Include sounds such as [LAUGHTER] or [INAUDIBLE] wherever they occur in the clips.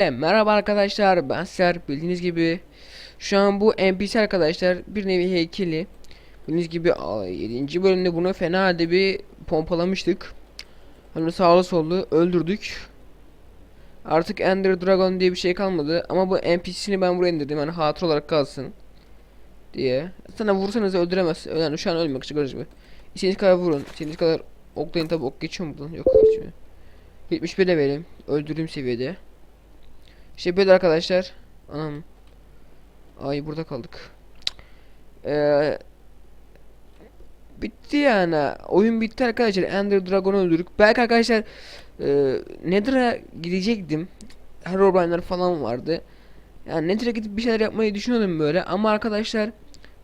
E, Merhaba arkadaşlar ben Ser. Bildiğiniz gibi şu an bu NPC arkadaşlar bir nevi heykeli. Bildiğiniz gibi 7. bölümde bunu fena halde bir pompalamıştık. Hani sağlı sollu öldürdük. Artık Ender Dragon diye bir şey kalmadı ama bu NPC'ni ben buraya indirdim yani hatır olarak kalsın diye. Sana vursanız öldüremez yani şu an ölmek için gördüğünüz gibi İstediğiniz kadar vurun istediğiniz kadar oklayın tabi ok geçiyor mu buradan yok geçmiyor. 71 levelim öldürdüğüm seviyede işte böyle arkadaşlar. Anam. Ay burada kaldık. Ee, bitti yani. Oyun bitti arkadaşlar. Ender Dragon'u öldürdük. Belki arkadaşlar e, Nether'a gidecektim. Herobrine'ler falan vardı. Yani Nether'a gidip bir şeyler yapmayı düşünüyordum böyle. Ama arkadaşlar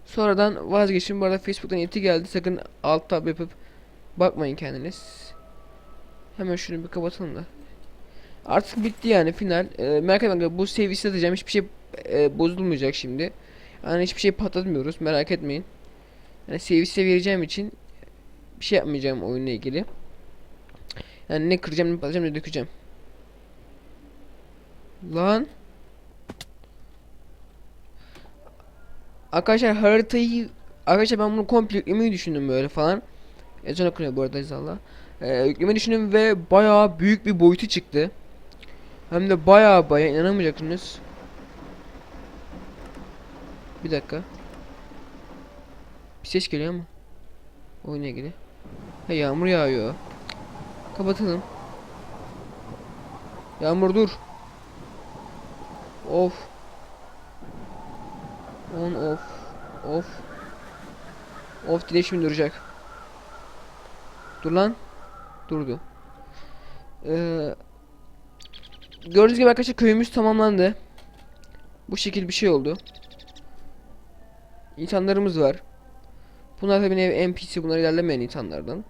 sonradan vazgeçtim. Bu arada Facebook'tan eti geldi. Sakın alt tab yapıp bakmayın kendiniz. Hemen şunu bir kapatalım da. Artık bitti yani final. Ee, merak etmeyin bu seviyesi atacağım. Hiçbir şey e, bozulmayacak şimdi. Yani hiçbir şey patlatmıyoruz. Merak etmeyin. Yani seviyesi vereceğim için bir şey yapmayacağım oyunla ilgili. Yani ne kıracağım ne patlatacağım ne dökeceğim. Lan. Arkadaşlar haritayı Arkadaşlar ben bunu komple yüklemeyi düşündüm böyle falan. Ezan okunuyor bu arada inşallah. Ee, yüklemeyi düşündüm ve bayağı büyük bir boyutu çıktı. Hem de bayağı bayağı inanamayacaksınız. Bir dakika. Bir ses geliyor ama. Oyuna ilgili. Ha yağmur yağıyor. Kapatalım. Yağmur dur. Of. On off. Of. Of dile şimdi duracak. Dur lan. Durdu. Eee Gördüğünüz gibi arkadaşlar köyümüz tamamlandı. Bu şekil bir şey oldu. İnsanlarımız var. Bunlar tabii ne NPC bunlar ilerlemeyen insanlardan.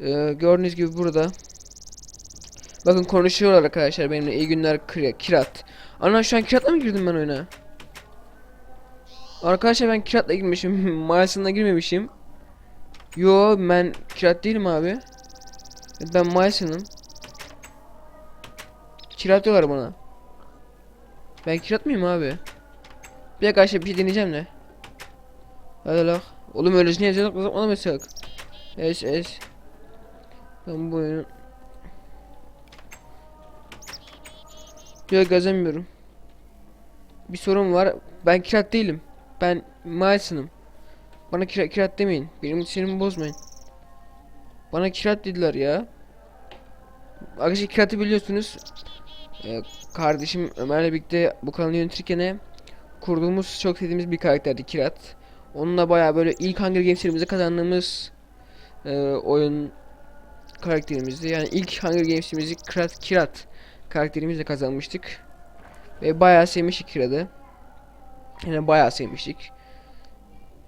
Ee, gördüğünüz gibi burada. Bakın konuşuyorlar arkadaşlar benimle iyi günler kira- kirat. Ana şu an kiratla mı girdim ben oyuna? Arkadaşlar ben kiratla girmişim. [LAUGHS] Mağazasına girmemişim. Yo ben kirat değilim abi. Ben Mayas'ınım. Kirat diyorlar bana. Ben kirat mıyım abi? Bir dakika arkadaşlar bir şey deneyeceğim de. Hadi la. Oğlum öylesine yazacak kızım ona mesela. Es es. Ben bu oyunu. Yok gazamıyorum. Bir sorun var. Ben kirat değilim. Ben Miles'ınım. Bana kira, kirat demeyin. Benim sinirimi bozmayın. Bana kirat dediler ya. Arkadaşlar kiratı biliyorsunuz. Ee, kardeşim Ömer'le birlikte bu kanalı yönetirken kurduğumuz çok sevdiğimiz bir karakterdi Kirat. Onunla baya böyle ilk Hunger Games'lerimizi kazandığımız e, oyun karakterimizdi. Yani ilk Hunger Games'imizi Kirat, Kirat karakterimizle kazanmıştık. Ve bayağı sevmiştik Kirat'ı. Yani bayağı sevmiştik.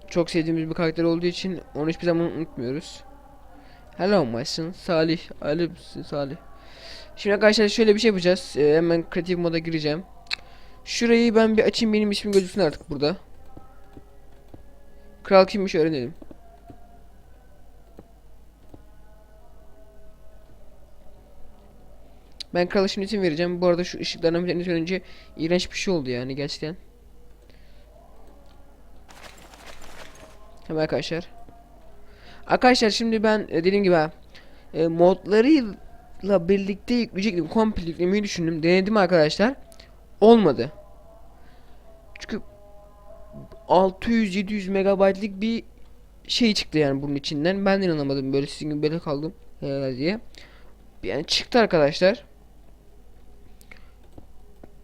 Çok sevdiğimiz bir karakter olduğu için onu hiçbir zaman unutmuyoruz. Hello my son Salih. Ali Salih. Şimdi arkadaşlar şöyle bir şey yapacağız. Ee, hemen kreatif moda gireceğim. Şurayı ben bir açayım benim ismim gözüksün artık burada. Kral kimmiş öğrenelim. Ben krala şimdi isim vereceğim. Bu arada şu ışıklardan bir tanesi önce iğrenç bir şey oldu yani gerçekten. Hemen arkadaşlar. Arkadaşlar şimdi ben e, dediğim gibi e, modları la birlikte yükleyecektim. Komple yüklemeyi düşündüm. Denedim arkadaşlar. Olmadı. Çünkü 600-700 megabaytlık bir şey çıktı yani bunun içinden. Ben de inanamadım böyle sizin gibi böyle kaldım ee, diye. Yani çıktı arkadaşlar.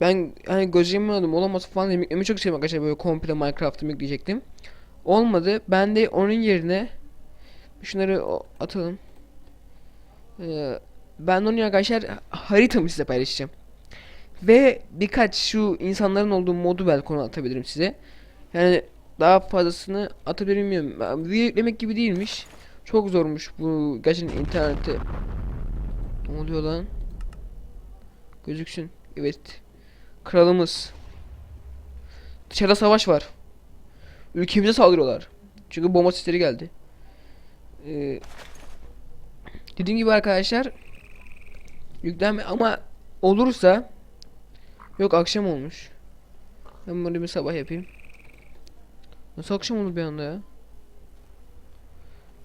Ben hani gözümü aldım olamaz falan dedim. Yüklemeyi çok istedim arkadaşlar böyle komple Minecraft'ı yükleyecektim. Olmadı. Ben de onun yerine şunları atalım. Ee, ben onu arkadaşlar haritamı size paylaşacağım. Ve birkaç şu insanların olduğu modu belki onu atabilirim size. Yani daha fazlasını atabilir miyim? Yüklemek gibi değilmiş. Çok zormuş bu gerçekten internette. Ne oluyor lan? Gözüksün. Evet. Kralımız. Dışarıda savaş var. Ülkemize saldırıyorlar. Çünkü bomba sesleri geldi. Ee, dediğim gibi arkadaşlar Yüklenme ama olursa Yok akşam olmuş. Ben bunu bir sabah yapayım. Nasıl akşam oldu bir anda ya?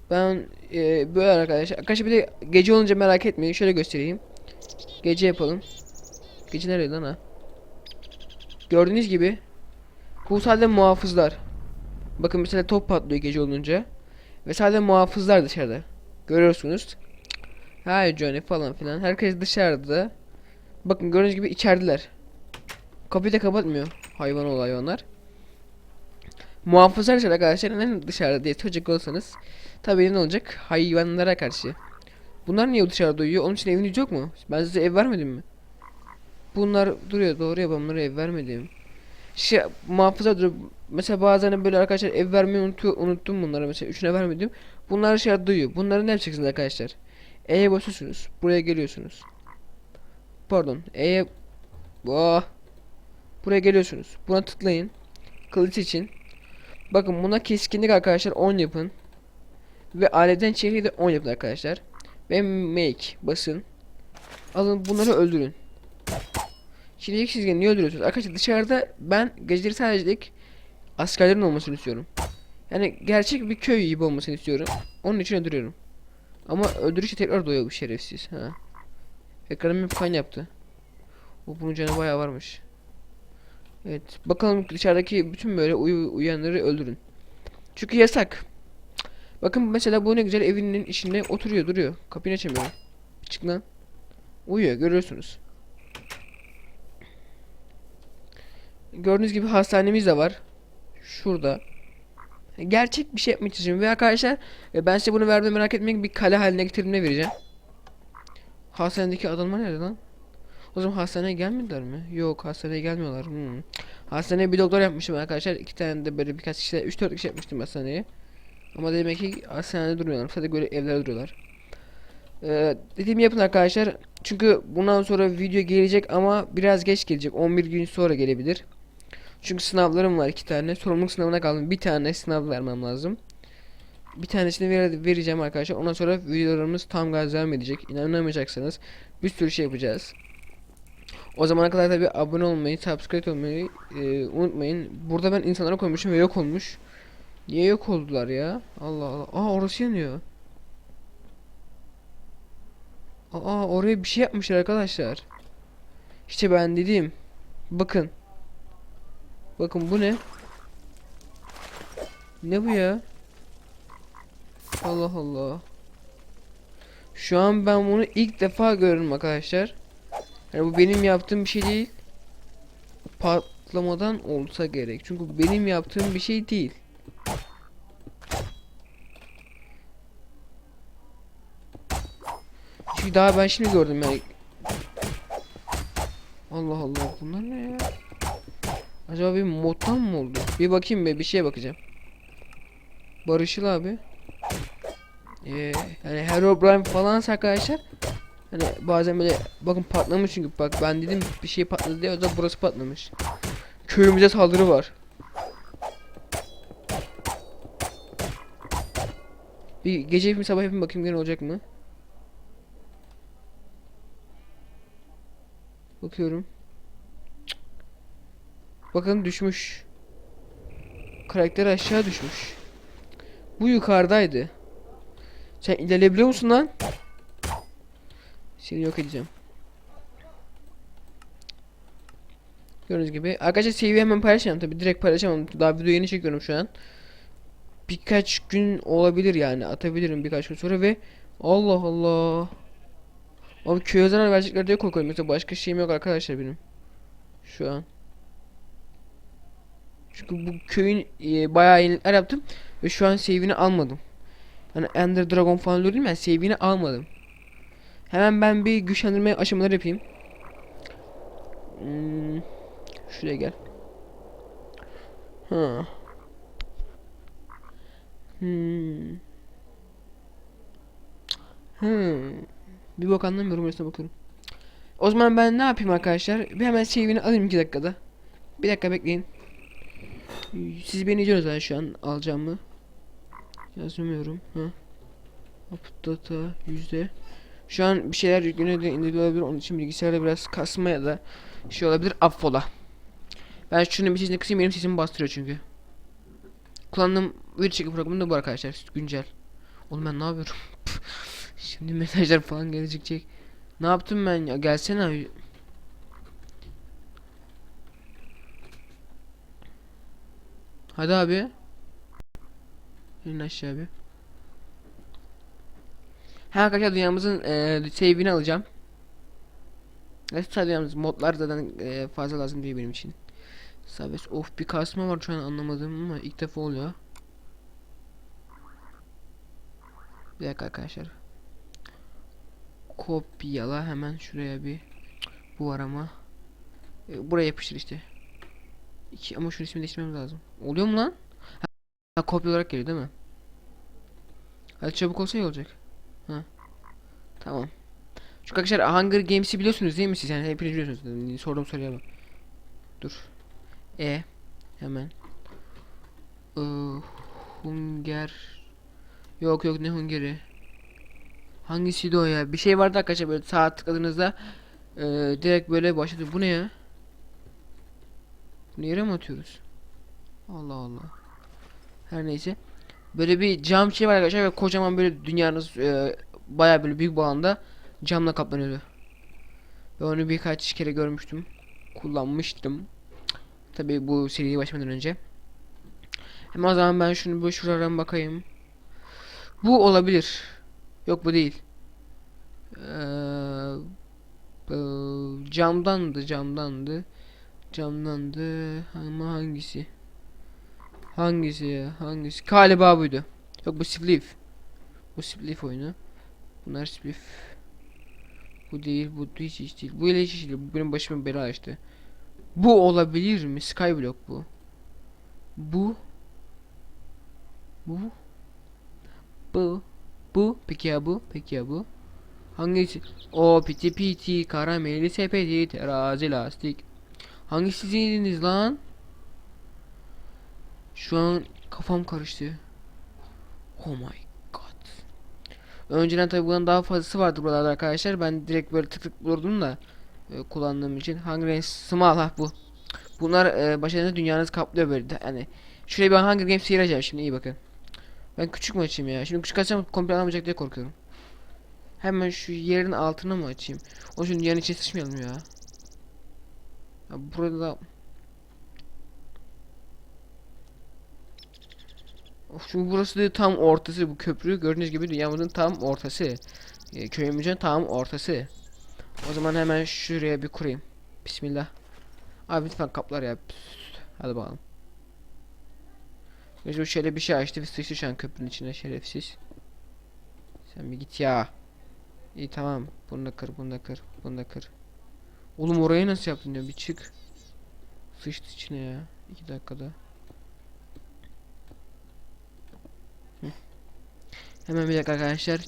Ben e, böyle arkadaşlar. Arkadaşlar bir de gece olunca merak etmeyin. Şöyle göstereyim. Gece yapalım. Gece nerede lan ha? Gördüğünüz gibi sadece muhafızlar. Bakın mesela top patlıyor gece olunca. Ve sadece muhafızlar dışarıda. Görüyorsunuz. Hayır Johnny falan filan. Herkes dışarıda. Bakın gördüğünüz gibi içerideler. Kapıyı da kapatmıyor hayvan ol hayvanlar. Muhafızlar dışarıda arkadaşlar neden dışarıda diye çocuk olsanız tabii ne olacak hayvanlara karşı. Bunlar niye dışarıda uyuyor? Onun için eviniz yok mu? Ben size ev vermedim mi? Bunlar duruyor doğru ya ben bunlara ev vermedim. Şey muhafaza duruyor. Mesela bazen böyle arkadaşlar ev vermeyi unutuyor, unuttum bunları mesela üçüne vermedim. Bunlar dışarıda duyuyor. Bunları ne yapacaksınız arkadaşlar? E'ye basıyorsunuz. Buraya geliyorsunuz. Pardon. E'ye Oh. Buraya geliyorsunuz. Buna tıklayın. Kılıç için. Bakın buna keskinlik arkadaşlar 10 yapın. Ve aleten çehri de 10 yapın arkadaşlar. Ve make basın. Alın bunları öldürün. Diyeceksiniz ki niye öldürüyorsunuz? Arkadaşlar dışarıda ben geceleri sadece askerlerin olmasını istiyorum. Yani gerçek bir köy gibi olmasını istiyorum. Onun için öldürüyorum. Ama öldürüşe tekrar doğuyor bu şerefsiz. Ha. Ekranım bir fan yaptı. O bunun canı bayağı varmış. Evet. Bakalım dışarıdaki bütün böyle uyu uyanları öldürün. Çünkü yasak. Bakın mesela bu ne güzel evinin içinde oturuyor duruyor. Kapıyı açamıyor. Çık lan. Uyuyor görüyorsunuz. Gördüğünüz gibi hastanemiz de var. Şurada. Gerçek bir şey yapmaya çalışıyorum. Ve arkadaşlar e, ben size bunu vermem merak etmeyin bir kale haline getirdiğimde vereceğim. Hastanedeki adamlar nerede lan? O zaman hastaneye gelmediler mi? Yok hastaneye gelmiyorlar. Hmm. Hastaneye bir doktor yapmışım arkadaşlar. İki tane de böyle birkaç kişi, üç dört kişi yapmıştım hastaneye. Ama demek ki hastanede durmuyorlar. Sadece böyle evlerde duruyorlar. Ee, dediğimi yapın arkadaşlar. Çünkü bundan sonra video gelecek ama biraz geç gelecek. 11 gün sonra gelebilir. Çünkü sınavlarım var iki tane. Sorumluluk sınavına kaldım. Bir tane sınav vermem lazım. Bir tanesini ver vereceğim arkadaşlar. Ondan sonra videolarımız tam gaz devam edecek. İnanamayacaksanız bir sürü şey yapacağız. O zamana kadar tabi abone olmayı, subscribe olmayı e, unutmayın. Burada ben insanlara koymuşum ve yok olmuş. Niye yok oldular ya? Allah Allah. Aa orası yanıyor. Aa oraya bir şey yapmışlar arkadaşlar. İşte ben dedim. Bakın. Bakın bu ne? Ne bu ya? Allah Allah. Şu an ben bunu ilk defa görüyorum arkadaşlar. Yani bu benim yaptığım bir şey değil. Patlamadan olsa gerek. Çünkü bu benim yaptığım bir şey değil. Çünkü daha ben şimdi gördüm yani. Allah Allah bunlar ne ya? Acaba bir moddan mı oldu? Bir bakayım be bir şeye bakacağım. Barışıl abi. Ee, yani Herobrine falan arkadaşlar. Hani bazen böyle bakın patlamış çünkü bak ben dedim bir şey patladı diye o da burası patlamış. Köyümüze saldırı var. Bir gece yapayım sabah yapayım bakayım gene olacak mı? Bakıyorum. Bakın düşmüş. Karakter aşağı düşmüş. Bu yukarıdaydı. Sen ilerleyebiliyor musun lan? Seni yok edeceğim. Gördüğünüz gibi. Arkadaşlar CV'yi hemen paylaşacağım tabi direkt paylaşamam. Daha video yeni çekiyorum şu an. Birkaç gün olabilir yani atabilirim birkaç gün sonra ve Allah Allah. Abi köye zarar verecekler diye korkuyorum. Yoksa başka şeyim yok arkadaşlar benim. Şu an. Çünkü bu köyün e, bayağı yenilikler yaptım. Ve şu an save'ini almadım. Hani Ender Dragon falan değil mi? Save'ini almadım. Hemen ben bir güçlendirme aşamaları yapayım. Hmm, şuraya gel. Ha. Hmm. Hmm. Bir bak anlamıyorum öylesine bakıyorum. O zaman ben ne yapayım arkadaşlar? Bir hemen save'ini alayım 2 dakikada. Bir dakika bekleyin. Siz beni izliyorsunuz zaten şu an alacağımı. Yazmıyorum. Ha. Up data yüzde. Şu an bir şeyler yükleniyor da indirilebilir. Onun için bilgisayarda biraz kasma ya da şey olabilir affola. Ben şunu bir sesini kısayım benim sesimi bastırıyor çünkü. Kullandığım video çekim programı da bu arkadaşlar güncel. Oğlum ben ne yapıyorum? [LAUGHS] Şimdi mesajlar falan gelecek. Ne yaptım ben ya? Gelsene. Hadi abi. İn aşağı abi. Ha arkadaşlar dünyamızın eee save'ini alacağım. Evet dünyamız modlar zaten eee, fazla lazım değil benim için. Sabes of bir kasma var şu an anlamadım ama ilk defa oluyor. Bir dakika arkadaşlar. Kopyala hemen şuraya bir bu var. E, buraya yapıştır işte. İki, ama şunun ismini değiştirmem lazım. Oluyor mu lan? Ha, ha, kopya olarak geliyor değil mi? Hadi çabuk olsa iyi olacak. Ha. Tamam. Şu arkadaşlar Hunger Games'i biliyorsunuz değil mi siz? Yani hepiniz biliyorsunuz. Sorduğum soruya. Dur. E hemen. Ee, Hunger. Yok yok ne Hunger'i? Hangisiydi o ya? Bir şey vardı arkadaşlar böyle sağa tıkladığınızda ee, direkt böyle başladı. Bu ne ya? Bunu yere mi atıyoruz? Allah Allah. Her neyse. Böyle bir cam şey var arkadaşlar ve kocaman böyle dünyanız e, bayağı böyle büyük bir alanda camla kaplanıyordu. Ve onu birkaç kere görmüştüm. Kullanmıştım. Tabii bu seriye başlamadan önce. Hemen o zaman ben şunu bir şuradan bakayım. Bu olabilir. Yok bu değil. Ee, e, camdandı camdandı. Camdandı ama hangisi? Hangisi ya? Hangisi? Galiba buydu. Yok bu Spliff. Bu Spliff oyunu. Bunlar Spliff. Bu değil, bu hiç hiç değil. Bu ile hiç hiç değil. Bu benim başıma bela açtı. Bu olabilir mi? Skyblock bu. Bu. Bu. Bu. Bu. Peki ya bu? Peki ya bu? Hangisi? O piti piti karameli sepeti terazi lastik. Hangisi yediniz lan? Şu an kafam karıştı. Oh my god. Önceden tabi bundan daha fazlası vardı buralarda arkadaşlar. Ben direkt böyle tık tık vurdum da e, kullandığım için. Hunger Small ha bu. Bunlar e, başlarında dünyanızı kaplıyor böyle. Yani şuraya ben Hunger Games gireceğim şimdi iyi bakın. Ben küçük mü açayım ya? Şimdi küçük açsam komple alamayacak diye korkuyorum. Hemen şu yerin altına mı açayım? O şimdi dünyanın içine sıçmayalım ya. Ya burada Of çünkü burası da tam ortası bu köprü gördüğünüz gibi dünyamızın tam ortası. E, köyümüzün tam ortası. O zaman hemen şuraya bir kurayım. Bismillah. Abi lütfen kaplar ya. Hadi bakalım. Gözü şöyle bir şey açtı ve sıçtı şu an köprünün içine şerefsiz. Sen bir git ya. İyi tamam. Bunu da kır, bunu da kır, bunu da kır. Oğlum orayı nasıl yaptın ya? Bir çık. Sıçtı içine ya. İki dakikada. Hı. Hemen bir dakika arkadaşlar.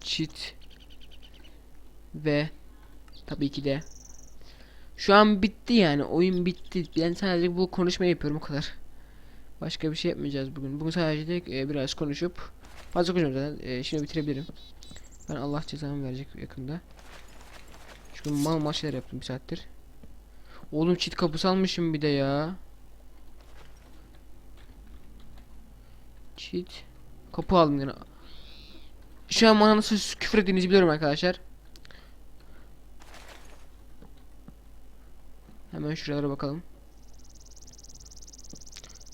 Cheat. Ve tabii ki de şu an bitti yani oyun bitti. Ben sadece bu konuşmayı yapıyorum o kadar. Başka bir şey yapmayacağız bugün. Bugün sadece de, e, biraz konuşup fazla konuşuyorum zaten. E, şimdi bitirebilirim. Ben Allah cezamı verecek yakında. Çünkü mal mal yaptım bir saattir. Oğlum çit kapısı almışım bir de ya. Çit. Kapı aldım yani. Şu an bana nasıl küfür ettiğinizi biliyorum arkadaşlar. Hemen şuralara bakalım.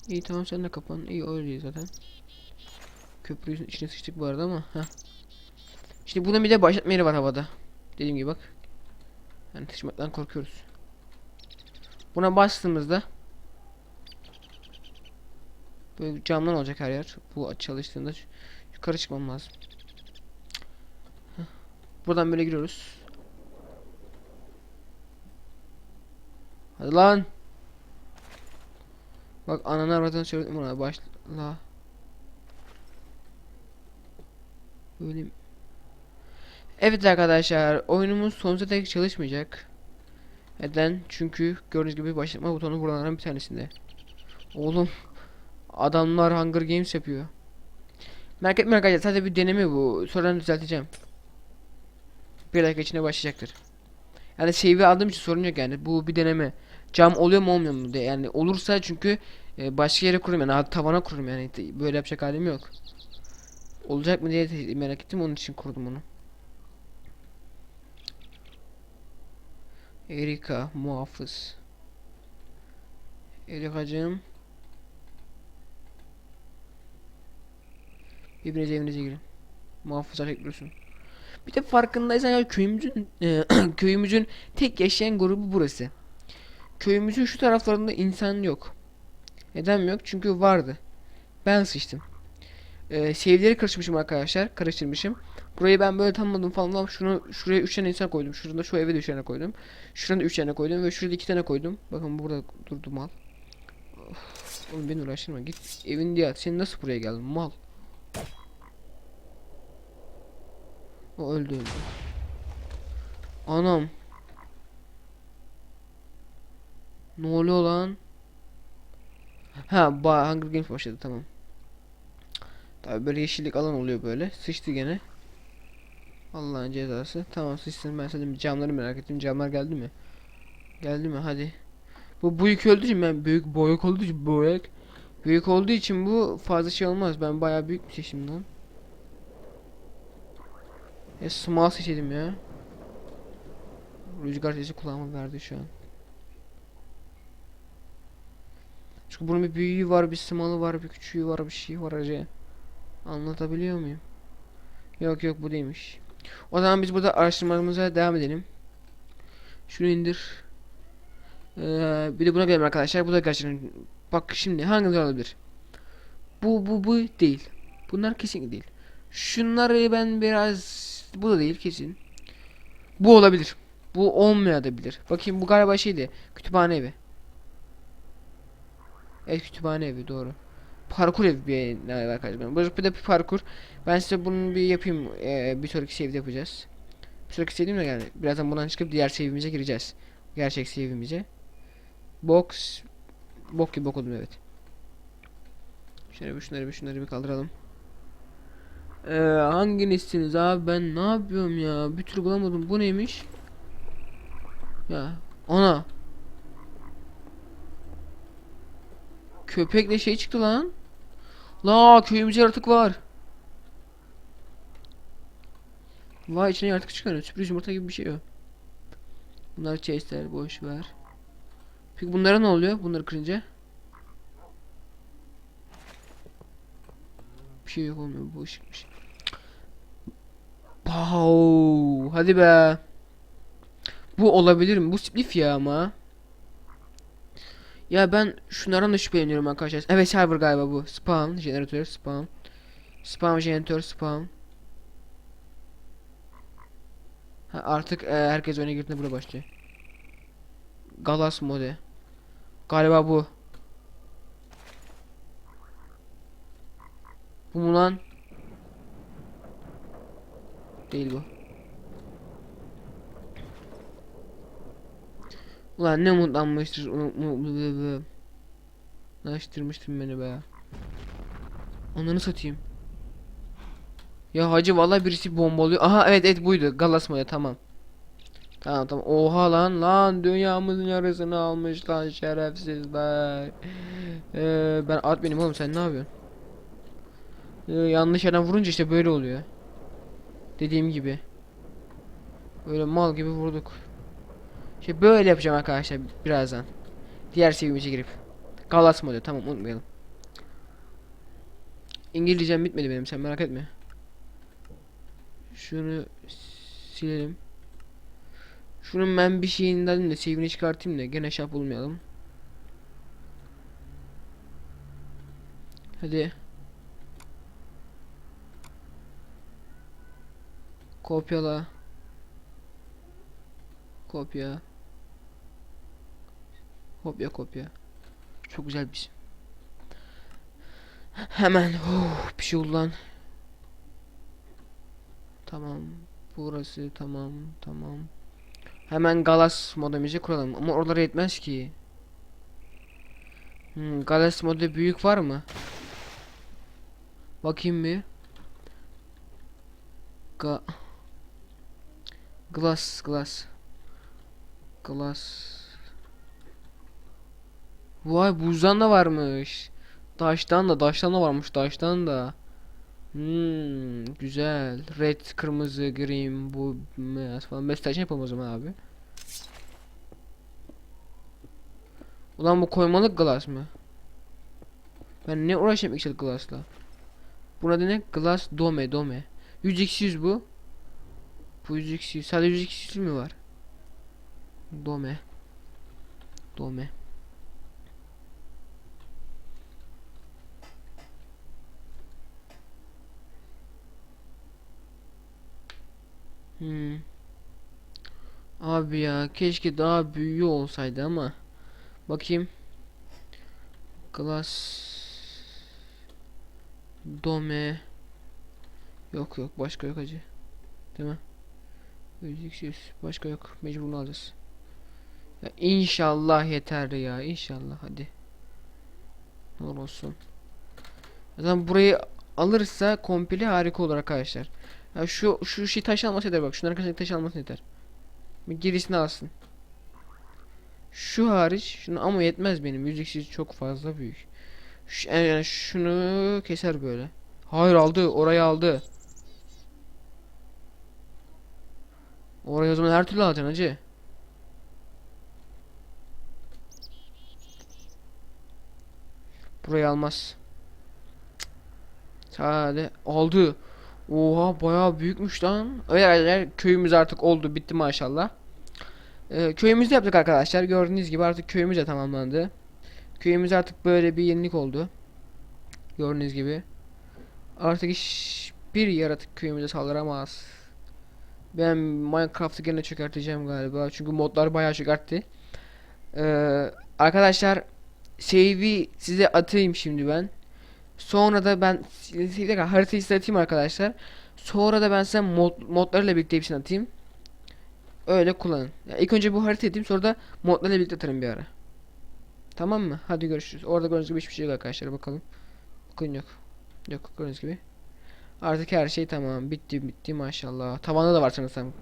İyi tamam sen de kapan. İyi öyle zaten. Köprünün içine sıçtık bu arada ama. Heh. Şimdi bunun bir de başlatma yeri var havada. Dediğim gibi bak. Yani sıçmaktan korkuyoruz. Buna bastığımızda böyle camdan olacak her yer. Bu çalıştığında yukarı çıkmam lazım. Buradan böyle giriyoruz. Hadi lan. Bak ananı aradan söyledim ona başla. Böyle Evet arkadaşlar oyunumuz sonsuza dek çalışmayacak. Neden? Çünkü gördüğünüz gibi başlatma butonu buralardan bir tanesinde. Oğlum adamlar Hunger Games yapıyor. Merak etmeyin arkadaşlar sadece bir deneme bu. Sonradan düzelteceğim. Bir dakika içinde başlayacaktır. Yani save'i aldığım için sorun yok yani. Bu bir deneme. Cam oluyor mu olmuyor mu diye. Yani olursa çünkü e, başka yere kururum yani. Tavana kururum yani. Böyle yapacak halim yok. Olacak mı diye merak ettim onun için kurdum onu. Erika muhafız. Erikacığım. Birbirinize evinize girin. Muhafızlar bekliyorsun. Bir de farkındaysan ya köyümüzün e, [CLEARS THROAT] köyümüzün tek yaşayan grubu burası. Köyümüzün şu taraflarında insan yok. Neden yok? Çünkü vardı. Ben sıçtım. Ee, save'leri karıştırmışım arkadaşlar. Karıştırmışım. Burayı ben böyle tanımladım falan ama şunu şuraya 3 tane insan koydum. Şurada şu eve de 3 tane koydum. Şurada 3 tane koydum ve şurada 2 tane koydum. Bakın burada durdu mal. Of, oğlum beni uğraştırma. Git evin diye at. Sen nasıl buraya geldin mal? O öldü öldü. Anam. Ne oluyor lan? Ha, ba Hunger Games başladı tamam. Tabi böyle yeşillik alan oluyor böyle. Sıçtı gene. Allah'ın cezası. Tamam sıçsın ben sadece camları merak ettim. Camlar geldi mi? Geldi mi? Hadi. Bu büyük olduğu için ben büyük boyuk olduğu için boyuk. Büyük olduğu için bu fazla şey olmaz. Ben bayağı büyük bir seçim lan. E small seçelim ya. Rüzgar sesi kulağıma verdi şu an. Çünkü bunun bir büyüğü var, bir small'ı var, bir küçüğü var, bir şey var acı. Anlatabiliyor muyum? Yok yok bu değilmiş. O zaman biz burada araştırmalarımıza devam edelim. Şunu indir. Ee, bir de buna gelelim arkadaşlar. Bu da gerçekten bak şimdi hangileri olabilir? Bu bu bu değil. Bunlar kesin değil. Şunları ben biraz bu da değil kesin. Bu olabilir. Bu olmayabilir. Bakayım bu galiba şeydi. Kütüphane evi. Evet kütüphane evi doğru. Parkur ne arkadaşlar. Bu de bir parkur. Ben size bunun bir yapayım. Ee, bir sonraki save'de yapacağız. Bir sonraki save'de mi yani? Birazdan bundan çıkıp diğer save'imize gireceğiz. Gerçek save'imize. Box bok gibi bok evet. Şöyle bir şunları bir şunları bir kaldıralım. Ee, hanginizsiniz abi ben ne yapıyorum ya bir türlü bulamadım bu neymiş ya ana köpekle şey çıktı lan. La köyümüzde yaratık var. Vay içine yaratık çıkarıyor. Sürpriz yumurta gibi bir şey o. Bunlar chase'ler boş ver. Peki bunlara ne oluyor? Bunları kırınca? Bir şey yok olmuyor. Bu ışıkmış Pow, hadi be. Bu olabilir mi? Bu spliff ya ama. Ya ben şunlardan da şüpheleniyorum arkadaşlar. Evet server galiba bu. Spawn, jeneratör, spawn. Spawn, jeneratör, spawn. Ha, artık e, herkes oyuna girdiğinde buraya başlıyor. Galas mode. Galiba bu. Bu mu lan? Değil bu. Ulan ne mutlanmıştır. Naştırmıştın beni be. Onları satayım. Ya hacı vallahi birisi bombalıyor. Aha evet evet buydu. Galasmaya tamam. Tamam tamam. Oha lan lan dünyamızın yarısını almış lan şerefsizler. Ee, ben at benim oğlum sen ne yapıyorsun? Ee, yanlış yerden vurunca işte böyle oluyor. Dediğim gibi. Böyle mal gibi vurduk. İşte böyle yapacağım arkadaşlar birazdan. Diğer seviyemize girip. Galas modu tamam unutmayalım. İngilizcem bitmedi benim sen merak etme. Şunu silelim. Şunun ben bir şeyinden de save'ini çıkartayım da gene şap olmayalım. Hadi. Kopyala. Kopya. Kopya kopya. Çok güzel bir. Hemen oh, bir şey oldu lan. Tamam. Burası tamam tamam. Hemen Galas modemizi kuralım ama oralara yetmez ki. Hmm, Galas modu büyük var mı? Bakayım bir. Ga Glass, glass. Glass. Vay buzdan da varmış. Taştan da, taştan da varmış, taştan da. Hmm, güzel. Red, kırmızı, green, bu beyaz falan. Mesaj yapalım o zaman abi. Ulan bu koymalık glass mı? Ben ne uğraşayım Excel glass'la? Buna ne? Glass dome dome. 100 x 100 bu. Bu 100 x 100. Sadece 100 x 100 mü var? Dome. Dome. Hmm. Abi ya keşke daha büyüğü olsaydı ama bakayım. Glass Dome Yok yok başka yok acı. Değil mi? 100 başka yok. Mecbur alacağız. Ya inşallah yeter ya. inşallah hadi. Ne olsun. Zaten burayı alırsa komple harika olur arkadaşlar. Ya şu şu şey taş alması yeter bak. Şunun arkasındaki taş alması yeter. Bir gerisini alsın. Şu hariç şunu ama yetmez benim. Yüzdeksiz çok fazla büyük. Şu, yani şunu keser böyle. Hayır aldı. Orayı aldı. Orayı o zaman her türlü alacaksın hacı. Burayı almaz. Sade aldı. Oha bayağı büyükmüş lan. Öyle öyle köyümüz artık oldu bitti maşallah. Ee, köyümüzü yaptık arkadaşlar. Gördüğünüz gibi artık köyümüz de tamamlandı. Köyümüz artık böyle bir yenilik oldu. Gördüğünüz gibi. Artık hiçbir yaratık köyümüze saldıramaz. Ben Minecraft'ı gene çökerteceğim galiba. Çünkü modlar bayağı çökertti. Ee, arkadaşlar save'i size atayım şimdi ben. Sonra da ben bir dakika, haritayı size atayım arkadaşlar. Sonra da ben size mod, modlarıyla birlikte hepsini atayım. Öyle kullanın. Ya ilk önce bu haritayı atayım sonra da modlarla birlikte atarım bir ara. Tamam mı? Hadi görüşürüz. Orada gördüğünüz gibi hiçbir şey yok arkadaşlar bakalım. Bakın yok. Yok gördüğünüz gibi. Artık her şey tamam. Bitti bitti maşallah. Tavanda da var sanırsam.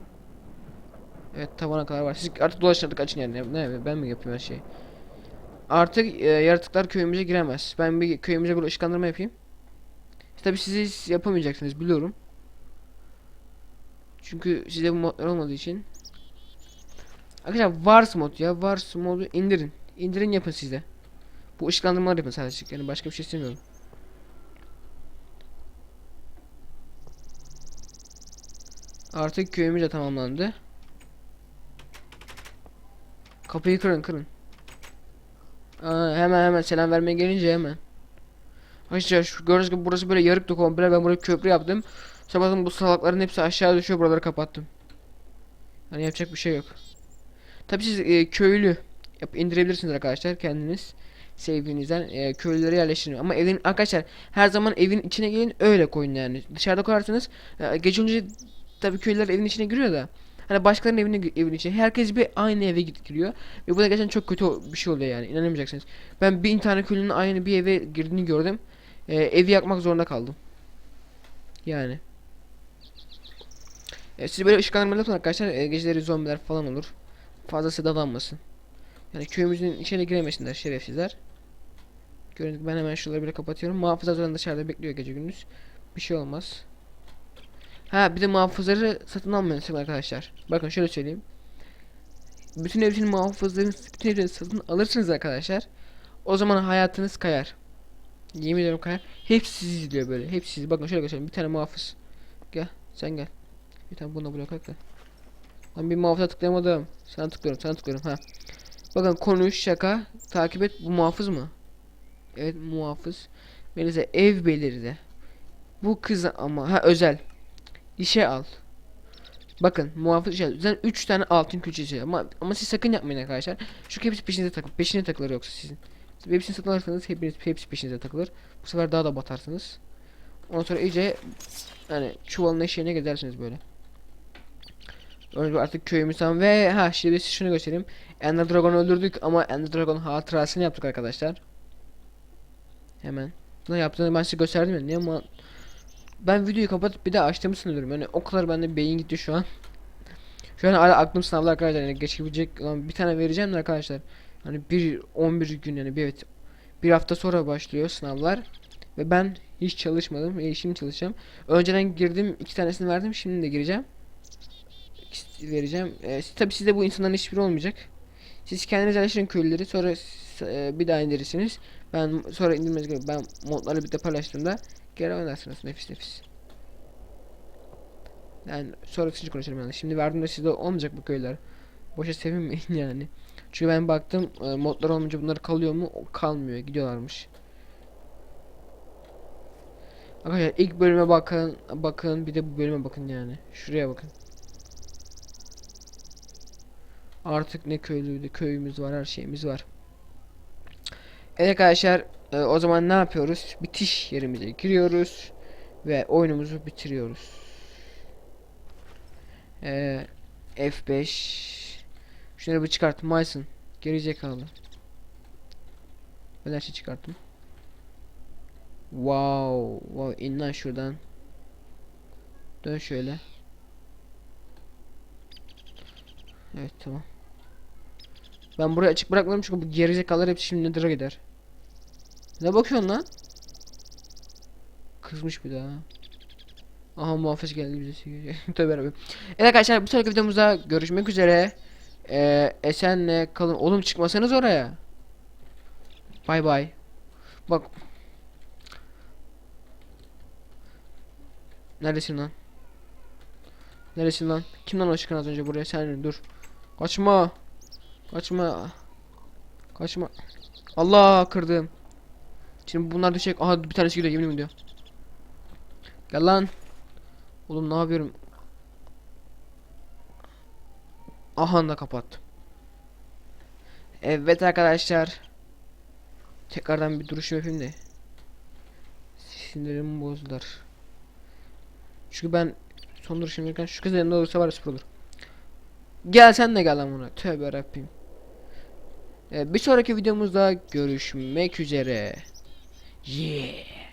Evet tavana kadar var. Siz artık dolaşın artık açın yani. Ne, ben mi yapayım her şeyi? Artık e, yaratıklar köyümüze giremez. Ben bir köyümüze bir ışıklandırma yapayım. Tabi siz yapamayacaksınız biliyorum. Çünkü sizde bu modlar olmadığı için. Arkadaşlar Wars mod ya. Wars modu indirin. İndirin yapın sizde. Bu ışıklandırmalar yapın sadece. Yani başka bir şey istemiyorum. Artık köyümüz de tamamlandı. Kapıyı kırın kırın. Aa, hemen hemen selam vermeye gelince hemen. Arkadaşlar şu gördüğünüz gibi burası böyle yarıktı komple ben buraya köprü yaptım. Sabahın bu salakların hepsi aşağı düşüyor buraları kapattım. Yani yapacak bir şey yok. Tabi siz e, köylü yap indirebilirsiniz arkadaşlar kendiniz sevdiğinizden e, köylülere yerleştirin. Ama evin arkadaşlar her zaman evin içine gelin öyle koyun yani. Dışarıda koyarsanız e, gece önce tabi köylüler evin içine giriyor da. Hani başkalarının evine evin içine herkes bir aynı eve giriyor ve bu da gerçekten çok kötü bir şey oluyor yani inanamayacaksınız. Ben bin tane köylünün aynı bir eve girdiğini gördüm. E, evi yakmak zorunda kaldım. Yani. E, siz böyle ışıklandırmalı yapın arkadaşlar. E, geceleri zombiler falan olur. Fazlası dadanmasın. Yani köyümüzün içine giremesinler şerefsizler. Gibi ben hemen şuraları bile kapatıyorum. Muhafızlar zaten dışarıda bekliyor gece gündüz. Bir şey olmaz. Ha bir de muhafızları satın almayın arkadaşlar. Bakın şöyle söyleyeyim. Bütün evcil muhafızların bütün evleri satın alırsınız arkadaşlar. O zaman hayatınız kayar. Yemin ediyorum kayar. Hepsi sizi izliyor böyle. Hepsi sizi. Bakın şöyle göstereyim. Bir tane muhafız. Gel. Sen gel. Bir tane buna blok at da. Lan bir muhafıza tıklayamadım. Sana tıklıyorum. Sana tıklıyorum. Ha. Bakın konuş şaka. Takip et. Bu muhafız mı? Evet muhafız. Melisa ev belirdi. Bu kız ama ha özel. İşe al. Bakın muhafız işe al. Zaten 3 tane altın külçesi ama ama siz sakın yapmayın arkadaşlar. Çünkü hepsi peşinize takıl. Peşine takılır yoksa sizin. Siz hepsini satın alırsanız hepiniz hepsi peşinize takılır. Bu sefer daha da batarsınız. Ondan sonra iyice yani çuvalın eşeğine gidersiniz böyle. Önce artık köyümüz tamam ve ha şimdi size şunu göstereyim. Ender Dragon'u öldürdük ama Ender Dragon hatırasını yaptık arkadaşlar. Hemen. Ne yaptığını ben size gösterdim ya. Niye ben videoyu kapatıp bir daha açtığımı sanıyorum. Yani o kadar bende beyin gitti şu an. Şu an hala aklım sınavda arkadaşlar yani geçebilecek olan bir tane vereceğim de arkadaşlar. Hani bir 11 gün yani bir evet bir hafta sonra başlıyor sınavlar ve ben hiç çalışmadım. E, şimdi çalışacağım. Önceden girdim iki tanesini verdim şimdi de gireceğim. İkisi vereceğim. E, tabi sizde bu insanların hiçbiri olmayacak. Siz kendiniz araştırın köylüleri sonra e, bir daha indirirsiniz. Ben sonra indirmeniz gerek. Ben modları bir de paylaştığımda geri oynarsınız nefis nefis. Yani sonra kısaca konuşalım yani. Şimdi verdiğimde sizde olmayacak bu köyler. Boşa sevinmeyin [LAUGHS] yani. Çünkü ben baktım e, modlar olmayınca bunlar kalıyor mu? Kalmıyor. Gidiyorlarmış. Arkadaşlar ilk bölüme bakın. Bakın bir de bu bölüme bakın yani. Şuraya bakın. Artık ne köylüydü. Köyümüz var. Her şeyimiz var. Evet arkadaşlar. E, o zaman ne yapıyoruz? Bitiş yerimize giriyoruz. Ve oyunumuzu bitiriyoruz. Ee, F5 Şunları bir çıkart Myson Gerizekalı Ben her şeyi çıkarttım. Wow. Wow in lan şuradan. Dön şöyle. Evet tamam. Ben burayı açık bırakmadım çünkü bu gerizekalılar hepsi şimdi Nether'a gider Ne bakıyorsun lan Kızmış bir daha Aha muhafız geldi bize [LAUGHS] Tövbe yarabbim. Evet arkadaşlar bir sonraki videomuzda görüşmek üzere. Ee, esenle kalın. Oğlum çıkmasanız oraya. Bay bay. Bak. Neredesin lan? Neredesin lan? Kim lan o az önce buraya? Sen dur. Kaçma. Kaçma. Kaçma. Allah kırdım. Şimdi bunlar düşecek. Aha bir tanesi gidiyor yemin ediyorum. Gel lan. Oğlum ne yapıyorum? Aha da kapattım. Evet arkadaşlar. Tekrardan bir duruş yapayım da. Sinirimi bozdular. Çünkü ben son duruşum yaparken şu kızın yanında olursa var ya süper olur. Gel sen de gel lan buna. Tövbe Rabbim. Evet, bir sonraki videomuzda görüşmek üzere. Yeah.